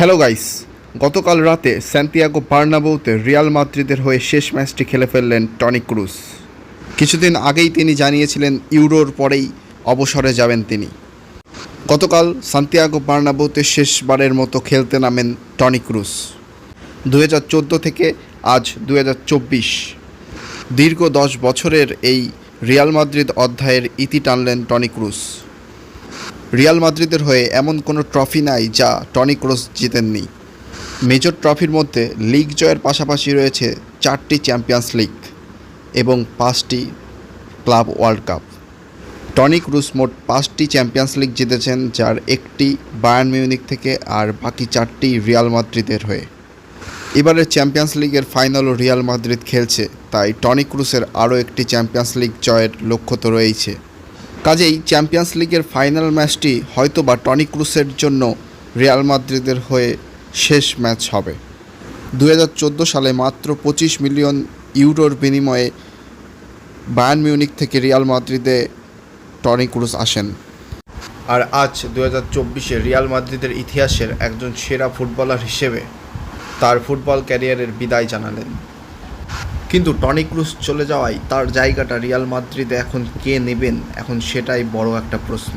Hello guys গতকাল রাতে স্যান্তিয়াগো বার্নাবৌতে Real মাদ্রিদের হয়ে শেষ ম্যাচটি খেলে ফেললেন টনি ক্রুজ কিছুদিন আগেই তিনি জানিয়েছিলেন, ইউরোর পরেই অবসরে যাবেন তিনি। গতকাল সান্তিয়াগো বার্নাবৌতে শেষবারের মতো খেলতে নামেন টনি ক্রুজ দু হাজার থেকে আজ দুহাজার চব্বিশ। দীর্ঘ দশ বছরের এই রিয়াল মাদ্রিদ অধ্যায়ের ইতি টানলেন টনি ক্রুজ রিয়াল মাদ্রিদের হয়ে এমন কোনো ট্রফি নাই যা টনি ক্রুজ জিতেননি। মেজর ট্রফির মধ্যে লিগ জয়ের পাশাপাশি রয়েছে চারটি চ্যাম্পিয়ন্স লিগ এবং পাঁচটি club World Cup. Toni Kroos মোট পাঁচটি চ্যাম্পিয়ন্স লিগ জিতেছেন, যার একটি বায়ার্ন মিউনিক থেকে আর বাকি চারটি রিয়াল মাদ্রিদের হয়ে। এবারের চ্যাম্পিয়ন্স লিগের ফাইনালও রিয়াল মাদ্রিদ খেলছে, তাই টনি ক্রুসের আরও একটি চ্যাম্পিয়ন্স লিগ জয়ের লক্ষ্য তো রয়েছে কাজেই চ্যাম্পিয়ন্স লিগের ফাইনাল ম্যাচটি হয়তো বা টনি ক্রুসের জন্য রিয়াল মাদ্রিদের হয়ে শেষ ম্যাচ হবে। দু হাজার চোদ্দ সালে মাত্র পঁচিশ মিলিয়ন ইউরোর বিনিময়ে বায়ার্ন মিউনিক থেকে রিয়াল মাদ্রিদে টনি ক্রুস আসেন। আর আজ দু হাজার চব্বিশে রিয়াল মাদ্রিদের ইতিহাসের একজন সেরা ফুটবলার হিসেবে তার ফুটবল ক্যারিয়ারের বিদায় জানালেন। কিন্তু টনি ক্রুস চলে যাওয়ায় তার জায়গাটা রিয়াল মাদ্রিদে এখন কে নেবেন? এখন সেটাই বড় একটা প্রশ্ন।